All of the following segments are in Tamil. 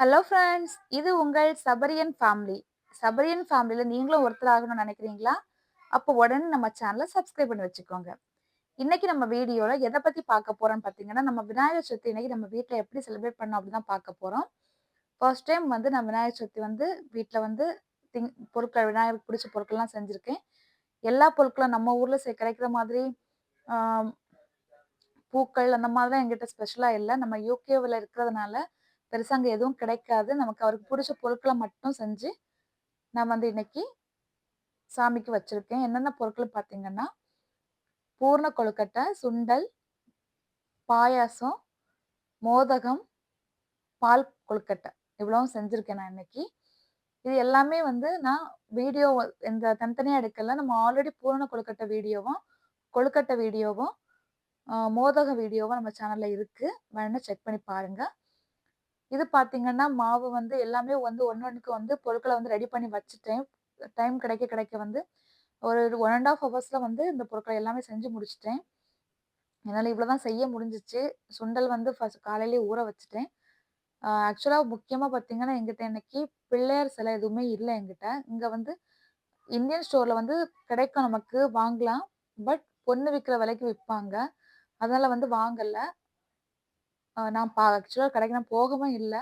ஹலோ ஃப்ரெண்ட்ஸ் இது உங்கள் சபரியன் ஃபேமிலி சபரியன் ஃபேமிலியில் நீங்களும் ஒருத்தர் ஆகணும்னு நினைக்கிறீங்களா? அப்போ உடனே நம்ம சேனலை சப்ஸ்கிரைப் பண்ணி வச்சுக்கோங்க. இன்னைக்கு நம்ம வீடியோவில் எதை பற்றி பார்க்க போகிறோம்னு பார்த்தீங்கன்னா நம்ம விநாயகர் சதுர்த்தி இன்னைக்கு நம்ம வீட்டில் எப்படி செலிப்ரேட் பண்ணோம் அப்படி தான் பார்க்க போகிறோம் ஃபர்ஸ்ட் டைம் வந்து நான் விநாயகர் சதுர்த்தி வந்து வீட்டில் வந்து திங் பொருட்கள் விநாயகருக்கு பிடிச்ச பொருட்கள்லாம் செஞ்சுருக்கேன். எல்லா பொருட்களும் நம்ம ஊரில் கிடைக்கிற மாதிரி பூக்கள் அந்த மாதிரிலாம் எங்கிட்ட ஸ்பெஷலாக இல்லை. நம்ம யூகேவில் இருக்கிறதுனால பெருசாக அங்கே எதுவும் கிடைக்காது. நமக்கு அவருக்கு பிடிச்ச பொருட்களை மட்டும் செஞ்சு நான் வந்து இன்னைக்கு சாமிக்கு வச்சுருக்கேன். என்னென்ன பொருட்கள் பார்த்தீங்கன்னா பூர்ண கொழுக்கட்டை சுண்டல் பாயாசம் மோதகம் பால் கொழுக்கட்டை. இவ்வளவும் செஞ்சுருக்கேன் நான் இன்னைக்கு. இது எல்லாமே வந்து நான் வீடியோ இந்த தனித்தனியாக எடுக்கல. நம்ம ஆல்ரெடி பூரண கொழுக்கட்டை வீடியோவும் கொழுக்கட்டை வீடியோவும் மோதக வீடியோவும் நம்ம சேனலில் இருக்குது வேணா செக் பண்ணி பாருங்கள் இது பார்த்தீங்கன்னா மாவு வந்து எல்லாமே வந்து ஒன்று ஒன்றுக்கு வந்து பொருட்களை வந்து ரெடி பண்ணி வச்சுட்டேன். டைம் கிடைக்க கிடைக்க வந்து ஒரு ஒன் அண்ட் ஆஃப் ஹவர்ஸில் வந்து இந்த பொருட்களை எல்லாமே செஞ்சு முடிச்சிட்டேன். என்னால் இவ்வளோ தான் செய்ய முடிஞ்சிச்சு. சுண்டல் வந்து ஃபஸ்ட் காலையிலேயே ஊற வச்சுட்டேன். ஆக்சுவலாக முக்கியமாக பார்த்தீங்கன்னா எங்கிட்ட இன்னைக்கு பிள்ளையார் சிலை எதுவுமே இல்லை எங்கிட்ட இங்கே வந்து இந்தியன் ஸ்டோரில் வந்து கிடைக்கும் நமக்கு வாங்கலாம். பட் பொண்ணு விற்கிற விலைக்கு விற்பாங்க அதனால் வந்து வாங்கலை. நான் பா ஆக்சுவலாக கடைக்கு நான் போகவும் இல்லை.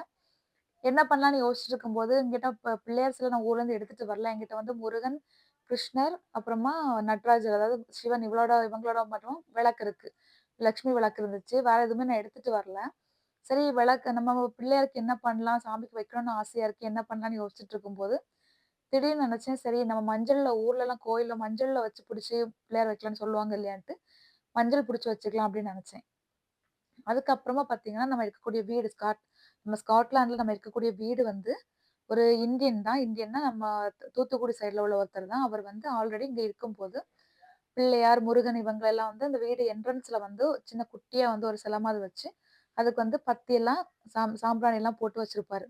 என்ன பண்ணலாம்னு யோசிச்சுட்டு இருக்கும்போது எங்கிட்ட இப்போ பிள்ளையார் சிலை நான் ஊர்லேருந்து எடுத்துகிட்டு வரல. என்கிட்ட வந்து முருகன் கிருஷ்ணர் அப்புறமா நட்ராஜர் அதாவது சிவன் இவளோட இவங்களோட மட்டும் விளக்கு இருக்கு. லக்ஷ்மி விளக்கு இருந்துச்சு. வேற எதுவுமே நான் எடுத்துட்டு வரல. சரி விளக்கு நம்ம பிள்ளையாருக்கு என்ன பண்ணலாம்? சாமிக்கு வைக்கணும்னு ஆசையா இருக்கு. என்ன பண்ணலாம்னு யோசிச்சுட்டு இருக்கும்போது திடீர்னு நினைச்சேன் சரி நம்ம மஞ்சள்ல ஊர்ல எல்லாம் கோயில்ல மஞ்சள்ல வச்சு பிடிச்சி பிள்ளையார் வைக்கலாம்னு சொல்லுவாங்க இல்லையான்ட்டு மஞ்சள் பிடிச்சி வச்சுக்கலாம் அப்படின்னு நினைச்சேன். அதுக்கப்புறமா பார்த்தீங்கன்னா நம்ம இருக்கக்கூடிய வீடு ஸ்காட் நம்ம ஸ்காட்லாண்டில் நம்ம இருக்கக்கூடிய வீடு வந்து ஒரு இந்தியன் தான். இந்தியன்னா நம்ம தூத்துக்குடி சைடில் உள்ள ஒருத்தர் தான். அவர் வந்து ஆல்ரெடி இங்கே இருக்கும்போது பிள்ளையார் முருகன் இவங்களெல்லாம் வந்து அந்த வீடு என்ட்ரன்ஸில் வந்து சின்ன குட்டியாக வந்து ஒரு சிலை மாதிரி வச்சு அதுக்கு வந்து பத்தியெல்லாம் சாம் சாம்பிராணி எல்லாம் போட்டு வச்சிருப்பாரு.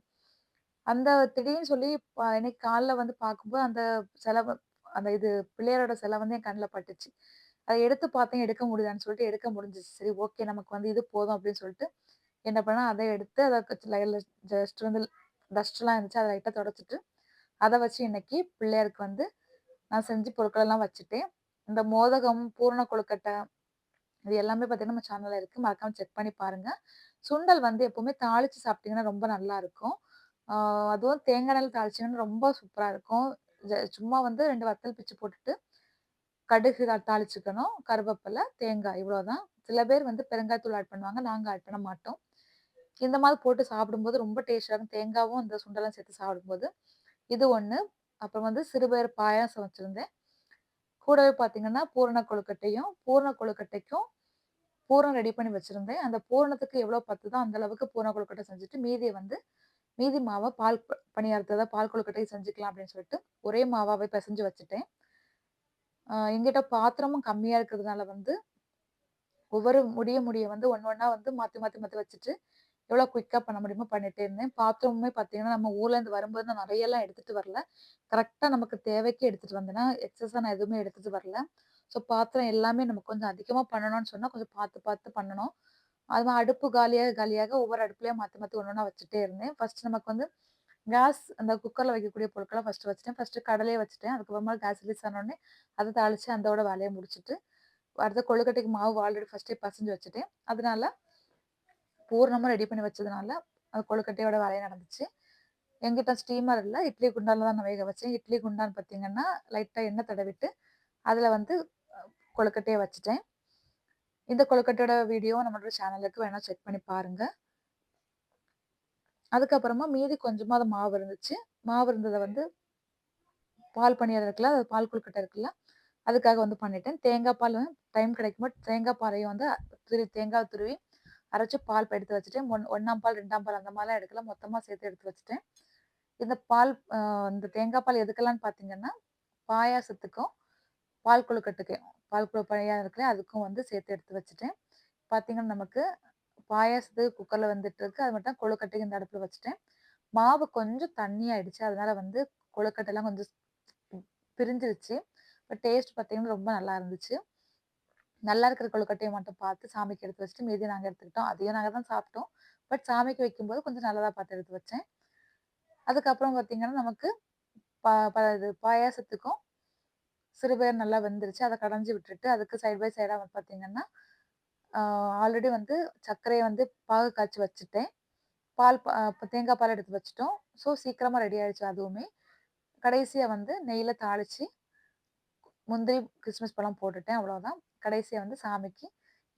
அந்த திடீர்னு சொல்லி இன்னைக்கு காலைல வந்து பார்க்கும்போது அந்த சிலை அந்த இது பிள்ளையாரோட சிலை வந்து என் கண்ணில் பட்டுச்சு. அதை எடுத்து பார்த்தேன் எடுக்க முடியுதான்னு சொல்லிட்டு எடுக்க முடிஞ்சிச்சு. சரி ஓகே நமக்கு வந்து இது போதும் அப்படின்னு சொல்லிட்டு என்ன பண்ணா அதை எடுத்து அதை ஜஸ்ட் வந்து டஸ்ட்லாம் இருந்துச்சு அதை லைட்டாக தொடச்சிட்டு அதை வச்சு இன்னைக்கு பிள்ளையாருக்கு வந்து நான் செஞ்சு பொருட்கள் எல்லாம் வச்சுட்டேன். இந்த மோதகம் பூரண கொழுக்கட்டை இது எல்லாமே பார்த்தீங்கன்னா நம்ம சேனலில் இருக்கு. மறக்காம செக் பண்ணி பாருங்க. சுண்டல் வந்து எப்பவுமே தாளிச்சு சாப்பிட்டீங்கன்னா ரொம்ப நல்லா இருக்கும். அதுவும் தேங்காய் நெல் தாளிச்சீங்கன்னா ரொம்ப சூப்பராக இருக்கும். ஜ- சும்மா வந்து ரெண்டு வத்தல் பிச்சு போட்டுட்டு கடுகு தாளிச்சுக்கணும். கருவேப்பிலை தேங்காய் இவ்வளோதான் சில பேர் வந்து பெருங்காயத்தூள் ஆட் பண்ணுவாங்க. நாங்கள் ஆட் பண்ண மாட்டோம். இந்த மாதிரி போட்டு சாப்பிடும்போது ரொம்ப டேஸ்டாக இருக்கும். தேங்காவும் இந்த சுண்டெல்லாம் சேர்த்து சாப்பிடும்போது. இது ஒன்று அப்புறம் வந்து சிறுபயர் பாயாசம் வச்சுருந்தேன். கூடவே பார்த்தீங்கன்னா பூரண கொழுக்கட்டையும் பூரண கொழுக்கட்டைக்கும் பூரணம் ரெடி பண்ணி வச்சுருந்தேன். அந்த பூரணத்துக்கு எவ்வளோ பத்துதோ அந்த அளவுக்கு பூரண கொழுக்கட்டை செஞ்சுட்டு மீதியை வந்து மீதி மாவை பால் பணியாரத்தை பால் கொழுக்கட்டையை செஞ்சுக்கலாம் அப்படின்னு சொல்லிட்டு ஒரே மாவாவே பிசைஞ்சு வச்சுட்டேன். எங்கிட்ட பாத்திரமும் கம்மியாக இருக்கிறதுனால வந்து ஒவ்வொரு முடிய முடிய வந்து ஒன்று ஒன்றா வந்து மாற்றி மாற்றி மாற்றி வச்சுட்டு எவ்வளோ குயிக்காக பண்ண முடியுமோ பண்ணிட்டே இருந்தேன். பாத்திரமுமே பார்த்தீங்கன்னா நம்ம ஊர்லேருந்து வரும்போது நான் நிறையெல்லாம் எடுத்துகிட்டு வரல. கரெக்டாக நமக்கு தேவைக்கு எடுத்துகிட்டு வந்தேன்னா எக்ஸஸாக நான் எதுவுமே எடுத்துகிட்டு வரல. ஸோ பாத்திரம் எல்லாமே நம்ம கொஞ்சம் அதிகமாக பண்ணணும்னு சொன்னால் கொஞ்சம் பார்த்து பார்த்து பண்ணணும். அது மாதிரி அடுப்பு காலியாக காலியாக ஒவ்வொரு அடுப்புலையும் மாற்றி மாற்றி ஒன்று ஒன்றா வச்சுட்டே இருந்தேன். ஃபர்ஸ்ட் நமக்கு வந்து கேஸ் அந்த குக்கரில் வைக்கக்கூடிய பொருட்களை ஃபஸ்ட்டு வச்சுட்டேன். ஃபஸ்ட்டு கடலையே வச்சுட்டேன். அதுக்கப்புறமா கேஸ் ரிலீஸ் ஆனோடனே அதை தாளித்து அதோட வேலையை முடிச்சுட்டு அடுத்த கொழுக்கட்டைக்கு மாவு ஆல்ரெடி ஃபஸ்ட்டே பசஞ்சு வச்சுட்டேன். அதனால பூர்ணமாக ரெடி பண்ணி வச்சதுனால அது கொழுக்கட்டையோட வேலையை நடந்துச்சு. எங்கிட்ட ஸ்டீமர் இல்லை இட்லி குண்டான்ல தான் நான் வேக வச்சேன். இட்லி குண்டான் பார்த்தீங்கன்னா லைட்டாக எண்ணெய் தடவிட்டு அதில் வந்து கொழுக்கட்டையை வச்சுட்டேன். இந்த கொழுக்கட்டையோட வீடியோ நம்மளோட சேனலுக்கு வேணால் செக் பண்ணி பாருங்கள் அதுக்கப்புறமா மீதி கொஞ்சமாக அது மாவு இருந்துச்சு. மாவு இருந்ததை வந்து பால் பணியாரம் இருக்குல்ல அது பால் கொழுக்கட்டை இருக்குல்ல அதுக்காக வந்து பண்ணிட்டேன். தேங்காய் பால் டைம் கிடைக்கும்போது தேங்காய் பாலையும் வந்து துருவி தேங்காய் துருவி அரைச்சி பால் எடுத்து வச்சுட்டேன். ஒன் ஒன்றாம் பால் ரெண்டாம் பால் அந்த மாதிரிலாம் எடுக்கல. மொத்தமாக சேர்த்து எடுத்து வச்சுட்டேன். இந்த பால் இந்த தேங்காய் பால் எதுக்கெல்லாம்னு பார்த்தீங்கன்னா பாயாசத்துக்கும் பால் கொழுக்கட்டுக்கும் பால் கொழு பழையா இருக்குல்ல அதுக்கும் வந்து சேர்த்து எடுத்து வச்சுட்டேன். பார்த்தீங்கன்னா நமக்கு பாயாசத்துக்கு குக்கரில் வந்துட்டு இருக்கு அது மட்டும் கொழுக்கட்டைக்கு இந்த அடுப்பில் வச்சுட்டேன். மாவு கொஞ்சம் தண்ணி ஆயிடுச்சு. அதனால வந்து கொழுக்கட்டைலாம் கொஞ்சம் பிரிஞ்சிருச்சு. பட் டேஸ்ட் பார்த்தீங்கன்னா ரொம்ப நல்லா இருந்துச்சு. நல்லா இருக்கிற கொழுக்கட்டையை மட்டும் பார்த்து சாமிக்கு எடுத்து வச்சுட்டு மீதி நாங்கள் எடுத்துக்கிட்டோம். அதையும் நாங்கள் தான் சாப்பிட்டோம். பட் சாமிக்கு வைக்கும்போது கொஞ்சம் நல்லதாக பார்த்து எடுத்து வச்சேன். அதுக்கப்புறம் பார்த்தீங்கன்னா, நமக்கு பா ப இது பாயாசத்துக்கும் சிறுபயர் நல்லா வெந்துருச்சு. அதை கடைஞ்சி விட்டுட்டு, அதுக்கு சைட் பை சைடாக வந்து பார்த்தீங்கன்னா, ஆல்ரெடி வந்து சர்க்கரையை வந்து பாகு காய்ச்சி வச்சுட்டேன். பால் தேங்காய் பால் எடுத்து வச்சுட்டோம். ஸோ சீக்கிரமாக ரெடி ஆகிடுச்சு அதுவுமே. கடைசியாக வந்து நெய்யில் தாளித்து முந்திரி, கிறிஸ்மஸ் பழம் போட்டுட்டேன் அவ்வளோதான். கடைசியாக வந்து சாமிக்கு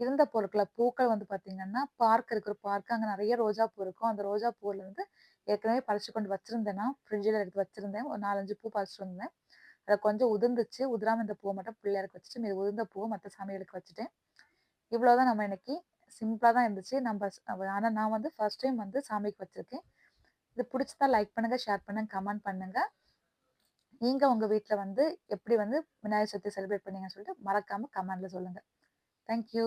இருந்த பொருட்களை பூக்கள் வந்து பார்த்தீங்கன்னா, பார்க் இருக்கிற பார்க் அங்கே நிறைய ரோஜா பூ இருக்கும். அந்த ரோஜா பூவில் வந்து ஏற்கனவே பறிச்சு கொண்டு வச்சிருந்தேன் நான். எடுத்து வச்சுருந்தேன் ஒரு 4, 5 பூ பறிச்சுட்டு வந்தேன். அதை கொஞ்சம் உதிர்ந்துச்சு. உதிராமல் இந்த பூவ மட்டும் பிள்ளையாருக்கு வச்சுட்டு, மீது உதிர்ந்த பூவ மற்ற சாமிகளுக்கு வச்சுட்டேன். இவ்வளோதான் நம்ம இன்னைக்கு சிம்பிளாக தான் இருந்துச்சு. நம்ம ஆனால் நான் வந்து ஃபர்ஸ்ட் டைம் வந்து சாமிக்கு வச்சுருக்கேன் இது பிடிச்சதா லைக் பண்ணுங்கள் ஷேர் பண்ணுங்க, கமெண்ட் பண்ணுங்கள் நீங்கள் உங்கள் வீட்டில் வந்து எப்படி வந்து விநாயகர் சதுர்த்தி செலிப்ரேட் பண்ணீங்கன்னு சொல்லிட்டு மறக்காமல் கமெண்டில் சொல்லுங்கள் தேங்க் யூ.